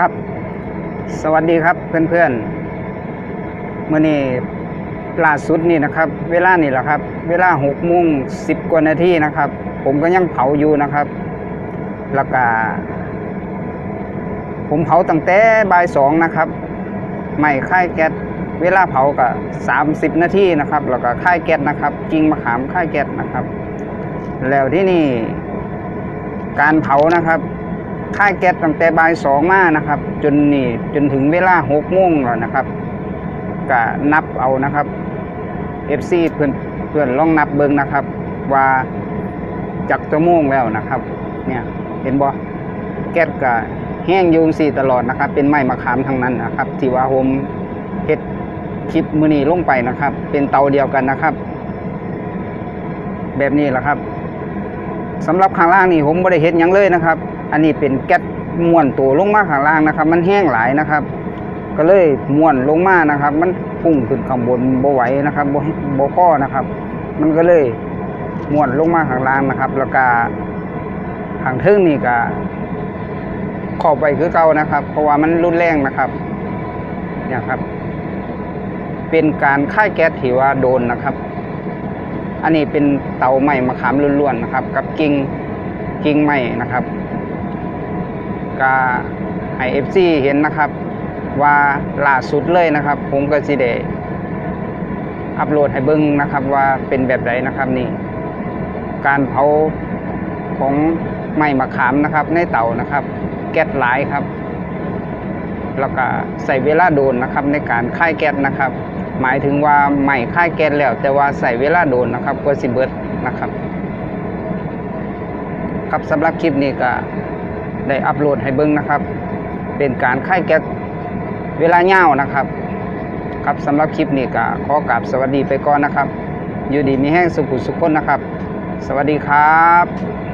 ครับ สวัสดีครับเพื่อนๆเมื่อนี้ล่าสุดนี่นะครับ เวลานี่แหละครับ เวลาหกโมงสิบกว่านาทีนะครับ ผมก็ยังเผาอยู่นะครับ แล้วก็ผมเผาตั้งแต่บ่ายสองนะครับไม่ค่ายแก๊สเวลาเผาก็สามสิบนาทีนะครับ แล้วก็ค่ายแก๊สนะครับกิ่งมะขามค่ายแก๊สนะครับ แล้วที่นี่การเผานะครับ ค่ายแก๊สตั้งแต่บ่ายสองมานะครับ จนนี่จนถึงเวลาหกโมงแล้วนะครับก็นับเอานะครับ FC เพื่อนเพื่อนลองนับเบิ่งนะครับ ว่าจักจะโมงแล้วนะครับ เนี่ยเห็นบ่แก๊สก็แห้งยูงสีตลอดนะครับ เป็นไม้มะขามทั้งนั้นนะครับ ที่ว่าผมเฮ็ดคลิปมือนี้ลงไปนะครับ เป็นเตาเดียวกันนะครับ แบบนี้แหละครับสำหรับข้างล่างนี่ผมไม่ได้เฮ็ดยังเลยนะครับ อันนี้เป็นแก๊สม้วนตัวลงมาข้างล่างนะครับ มันแห้งหลายนะครับ ก็เลยม้วนลงมานะครับ มันพุ่งขึ้นข้างบนบ่ไหวนะครับบ่บ่พอนะครับ มันก็เลยม้วนลงมาข้างล่างนะครับ แล้วก็ข้างทึ่งนี่ก็ข้าไปคือเก่านะครับ เพราะว่ามันรุนแรงนะครับเนี่ยครับ เป็นการค่ายแก๊สที่ว่าโดนนะครับ อันนี้เป็นเตาไม้มะขามล้วนๆนะครับ กับกิ่งกิ่งไม้นะครับ ก็ให้เอฟซีเห็นนะครับ ว่าล่าสุดเลยนะครับ ผมก็สิได้อัปโหลดให้เบิ้งนะครับว่าเป็นแบบใดนะครับนี่ การเผาของไม้มะขามนะครับ ในเตานะครับ แก๊สหลายครับ แล้วก็ใส่เวลาโดนนะครับ ในการค่ายแก๊สนะครับ หมายถึงว่าใหม่ค่ายแก๊สแล้ว แต่ว่าใส่เวลาโดนนะครับกว่าสิเบิร์ดนะครับ ครับสำหรับคลิปนี้ก็ ได้อัปโหลดให้เบิ้งนะครับ เป็นการค่ายแก๊สเวลาเง่านะครับ ครับสำหรับคลิปนี้ก็ขอกราบสวัสดีไปก่อนนะครับ อยู่ดีมีแห้งสุขุสุขคนนะครับ สวัสดีครับ